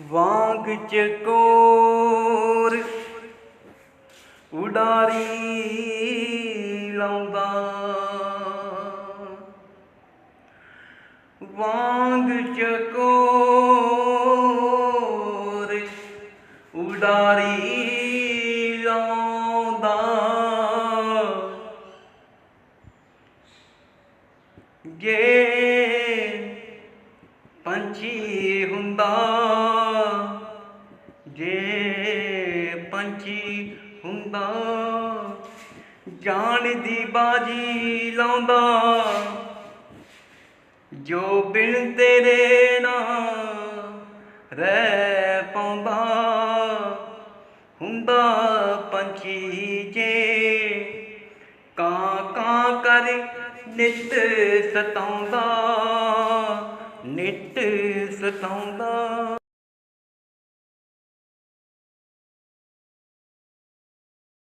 ਵਾਂਗ ਚਕੋਰ ਉਡਾਰੀ ਲਾਉਂਦਾ। ਵਾਂਗ ਚਕੋਰ ਉਡਾਰੀ ਲਾਉਂਦਾ। ਜੇ ਪੰਛੀ ਹੁੰਦਾ। ਜੇ ਪੰਛੀ ਹੁੰਦਾ ਜਾਣ ਦੀ ਬਾਜੀ ਲਾਉਂਦਾ। ਜੋ ਬਿਨ ਤੇਰੇ ਨਾ ਰਹਿ ਪਾਉਂਦਾ, ਹੁੰਦਾ ਪੰਛੀ ਜੇ ਕਾਂ ਕਾਂ ਕਰ ਨਿਤ ਸਤਾਉਂਦਾ। ਨਿਤ ਸਤਾਉਂਦਾ